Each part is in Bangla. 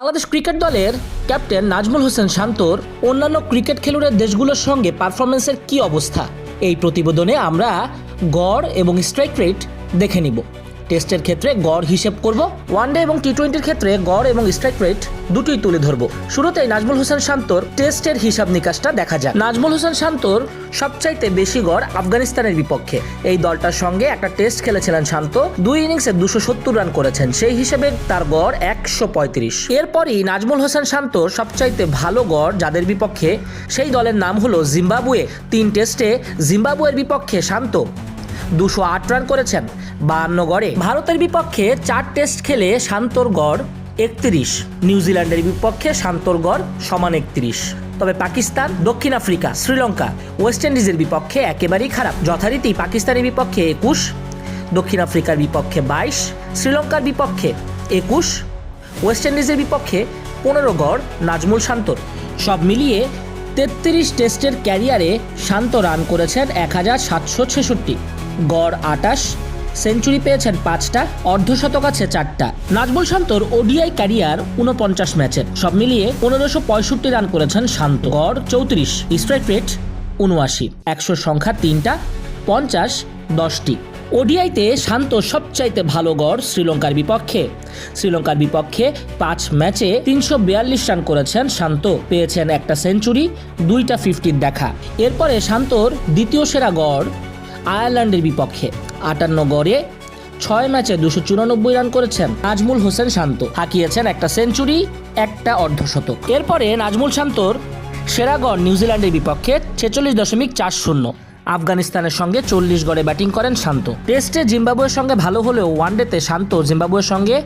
বাংলাদেশ ক্রিকেট দলের ক্যাপ্টেন নাজমুল হোসেন শান্তর অন্যান্য ক্রিকেট খেলুড়ের দেশগুলোর সঙ্গে পারফরমেন্সের কি অবস্থা? এই প্রতিবেদনে আমরা গড় এবং স্ট্রাইক রেট দেখে নিব। টেস্টের ক্ষেত্রে গড় হিসেব করব। ওয়ানডে এবং টি টোয়েন্টির ক্ষেত্রে গড় এবং স্ট্রাইক রেট দুটোই তুলে ধরবো। শুরুতেই নাজমুল হোসেন শান্তর টেস্টের হিসাব নিকাশটা দেখা যাক। নাজমুল হোসেন শান্তর সবচাইতে বেশি গড় আফগানিস্তানের বিপক্ষে। এই দলটার সঙ্গে একটা টেস্ট খেলেছিলেন শান্ত। দুই ইনিংসে দুশো সত্তর রান করেছেন। সেই হিসেবে তার গড় একশো পঁয়ত্রিশ। এরপরই নাজমুল হোসেন শান্ত সবচাইতে ভালো গড় যাদের বিপক্ষে, সেই দলের নাম হলো জিম্বাবুয়ে। তিন টেস্টে জিম্বাবুয়ের বিপক্ষে শান্ত দুশো আট রান করেছেন। বাহান্ন গড়ে। ভারতের বিপক্ষে চার টেস্ট খেলে শান্তর গড় একত্রিশ। নিউজিল্যান্ডের বিপক্ষে শান্তর গড় সমান একত্রিশ। তবে পাকিস্তান, দক্ষিণ আফ্রিকা, শ্রীলঙ্কা, ওয়েস্ট ইন্ডিজের বিপক্ষে একেবারেই খারাপ। যথারীতি পাকিস্তানের বিপক্ষে একুশ, দক্ষিণ আফ্রিকার বিপক্ষে বাইশ, শ্রীলঙ্কার বিপক্ষে একুশ, ওয়েস্ট ইন্ডিজের বিপক্ষে পনেরো গড় নাজমুল শান্তর। সব মিলিয়ে তেত্রিশ টেস্টের ক্যারিয়ারে শান্ত রান করেছেন এক হাজার সাতশো ছেষট্টি। গড় আটাশ, সেঞ্চুরি পেয়েছেন পাঁচটা, অর্ধশতক আছে চারটা। নাজমুল শান্তর ওডিআই ক্যারিয়ার উনপঞ্চাশ ম্যাচের সব মিলিয়ে পনেরোশো পঁয়ষট্টি রান করেছেন শান্ত। গড় চৌত্রিশ, স্ট্রাইক রেট উনআশি একশো সংখ্যা তিনটা, পঞ্চাশ, দশটি। ওডিআইতে শান্ত সবচাইতে ভালো গড় শ্রীলঙ্কার বিপক্ষে। শ্রীলঙ্কার বিপক্ষে পাঁচ ম্যাচে তিনশো বিয়াল্লিশ রান করেছেন শান্ত। পেয়েছেন একটা সেঞ্চুরি, দুইটা ফিফটির দেখা। এরপরে শান্তর দ্বিতীয় সেরা গড় আয়ারল্যান্ডের বিপক্ষে। আটান্ন গড়ে ছয় ম্যাচে দুশো চুরানব্বই রান করেছেন নাজমুল হোসেন শান্ত। হাঁকিয়েছেন একটা সেঞ্চুরি, একটা অর্ধশতক। এরপরে নাজমুল শান্তর সেরা গড় নিউজিল্যান্ডের বিপক্ষে ছেচল্লিশ দশমিক চার শূন্য। আফগানিস্তানের সঙ্গে চল্লিশ গড়ে ব্যাটিং করেন শান্ত। টেস্টে জিম্বাবুয়ের সঙ্গে ভালো হলেও ওয়ানডেতে শান্ত জিম্বাবুয়ের সঙ্গে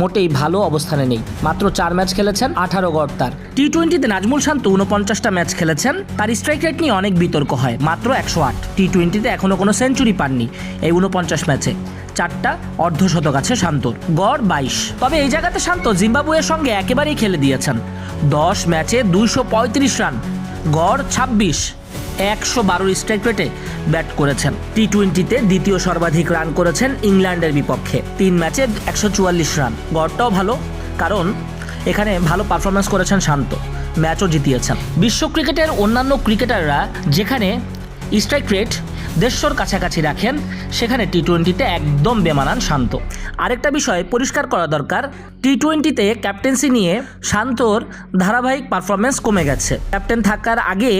মোটেই ভালো অবস্থানে নেই। মাত্র চার ম্যাচ খেলেছেন, আঠারো গড় তার। টি টোয়েন্টিতে নাজমুল শান্ত উনপঞ্চাশটা ম্যাচ খেলেছেন, তার স্ট্রাইক রেট নিয়ে অনেক বিতর্ক হয়, মাত্র একশো আট। টি টোয়েন্টিতে এখনও কোনো সেঞ্চুরি পাননি এই উনপঞ্চাশ ম্যাচে। চারটা অর্ধশতক আছে শান্তর, গড় বাইশ। তবে এই জায়গাতে শান্ত জিম্বাবুয়ের সঙ্গে একেবারেই খেলে দিয়েছেন। দশ ম্যাচে দুইশো পঁয়ত্রিশ রান, গড় ছাব্বিশ। একশো বারোর স্ট্রাইক রেটে ব্যাট করেছেন। টি টোয়েন্টিতে দ্বিতীয় সর্বাধিক রান করেছেন ইংল্যান্ডের বিপক্ষে। তিন ম্যাচে একশো চুয়াল্লিশ রান। গড়টাও ভালো, কারণ এখানে ভালো পারফরমেন্স করেছেন শান্ত। ম্যাচও জিতিয়েছেন। বিশ্ব ক্রিকেটের অন্যান্য ক্রিকেটাররা যেখানে স্ট্রাইক রেট দেড়শোর কাছাকাছি রাখেন, সেখানে টি টোয়েন্টিতে একদম বেমানান শান্ত। আরেকটা বিষয় পরিষ্কার করা দরকার টি টোয়েন্টিতে ক্যাপ্টেন্সি নিয়ে শান্তর ধারাবাহিক পারফরমেন্স কমে গেছে। ক্যাপ্টেন থাকার আগে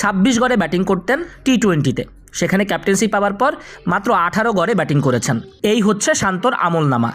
ছাব্বিশ গড়ে ব্যাটিং করতেন টি টোয়েন্টিতে সেখানে ক্যাপ্টেন্সি পাওয়ার পর মাত্র আঠারো গড়ে ব্যাটিং করেছেন। এই হচ্ছে শান্তর আমলনামা।